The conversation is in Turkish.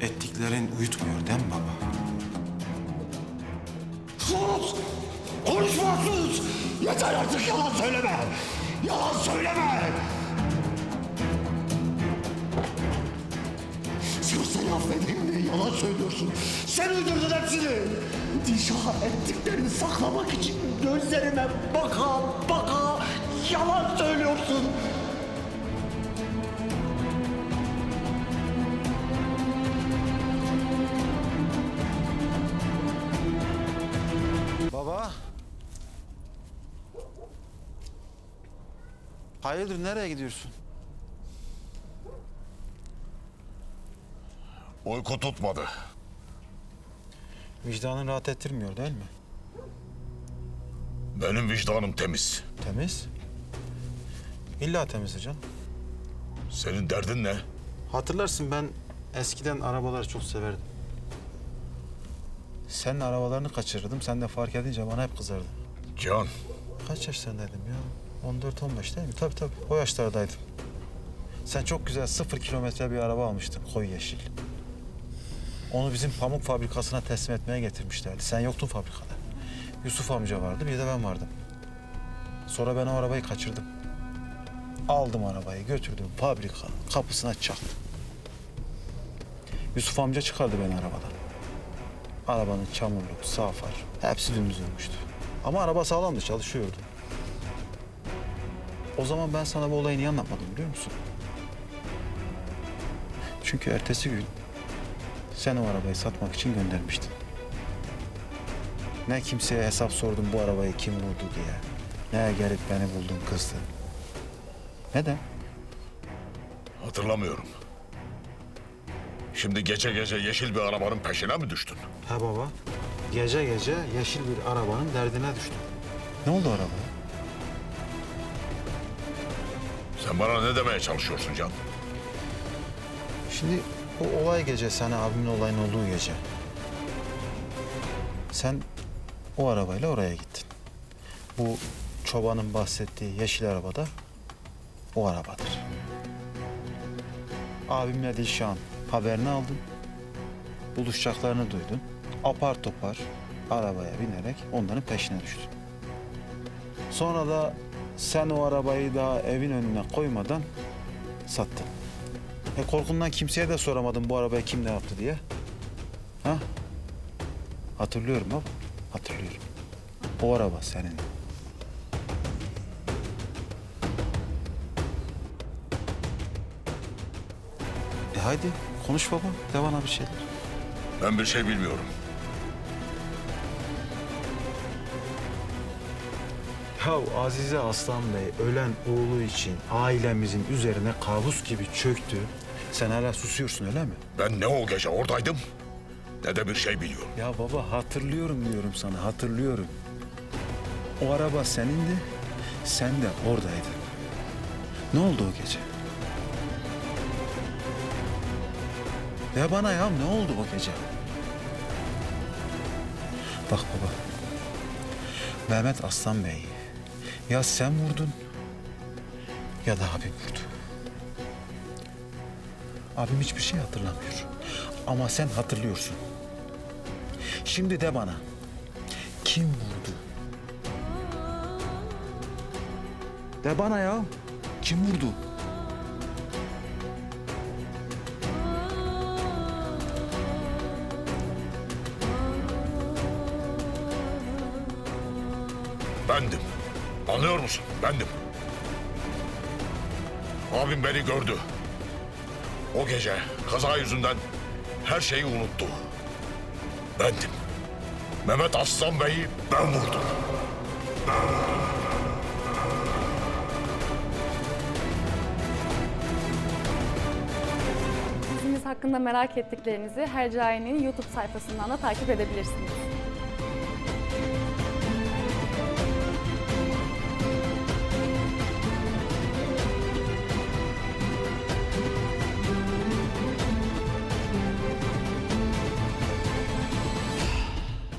Ettiklerin uyutmuyor değil mi baba? Sus! Konuşma sus! Yeter artık yalan söyleme! Yalan söyleme! Seni affedeyim diye yalan söylüyorsun. Sen uydurdun hepsini. Dişa ettiklerini saklamak için gözlerime baka baka yalan söylüyorsun. Baba. Hayırdır nereye gidiyorsun? Uyku tutmadı. Vicdanın rahat ettirmiyor değil mi? Benim vicdanım temiz. Temiz. İlla temiz hocam. Senin derdin ne? Hatırlarsın ben eskiden arabaları çok severdim. Senin arabalarını kaçırırdım. Sen de fark edince bana hep kızardın. Can, Kaç yaşlarındaydım ya? 14-15 değil mi? Tabii tabii. O yaşlardaydım. Sen çok güzel sıfır kilometre bir araba almıştın. Koyu yeşil. Onu bizim pamuk fabrikasına teslim etmeye getirmişlerdi. Sen yoktun fabrikada. Yusuf amca vardı, bir de ben vardım. Sonra ben o arabayı kaçırdım. Aldım arabayı, götürdüm fabrikanın kapısına çaktım. Yusuf amca çıkardı beni arabadan. Arabanın çamurluk, sağ far hepsi dümdüz olmuştu. Ama araba sağlamdı, çalışıyordu. O zaman ben sana bu olayı niye anlatmadım biliyor musun? Çünkü ertesi gün sen o arabayı satmak için göndermiştin. Ne kimseye hesap sordum bu arabayı kim vurdu diye. Ne gelip beni buldun kızdın. Neden? hatırlamıyorum. Şimdi gece gece yeşil bir arabanın peşine mi düştün? Ha baba. Gece gece yeşil bir arabanın derdine düştüm. Ne oldu arabaya? Sen bana ne demeye çalışıyorsun Can? Şimdi o olay gece, sen abimin olayın olduğu gece. Sen o arabayla oraya gittin. Bu çobanın bahsettiği yeşil arabada o arabadır. Abimle Dilşah'ın haberini aldın. Buluşacaklarını duydun. Apar topar arabaya binerek onların peşine düştün. Sonra da sen o arabayı daha evin önüne koymadan sattın. E korkumdan kimseye de soramadım bu arabayı kim ne yaptı diye. Ha? Hatırlıyorum baba. Hatırlıyorum. O araba senin. E haydi konuş baba. De bana bir şeyler. Ben bir şey bilmiyorum. Ya Azize Aslan Bey ölen oğlu için ailemizin üzerine kabus gibi çöktü. Sen hala susuyorsun öyle mi? Ben ne o gece oradaydım ne de bir şey biliyorum. Ya baba hatırlıyorum diyorum sana hatırlıyorum. O araba senindi, sen de oradaydın. Ne oldu o gece? Ya bana ya ne oldu o gece? Bak baba. Mehmet Aslan Bey. Ya sen vurdun ya da abim vurdu. Abim hiçbir şey hatırlamıyor. Ama sen hatırlıyorsun. Şimdi de bana. Kim vurdu? De bana ya. Kim vurdu? Bendim. Anlıyor musun? Bendim. Abim beni gördü. O gece kaza yüzünden her şeyi unuttu. Bendim. Mehmet Aslan Bey'i ben vurdum. Dizimiz hakkında merak ettiklerinizi Hercai'nin YouTube sayfasından da takip edebilirsiniz.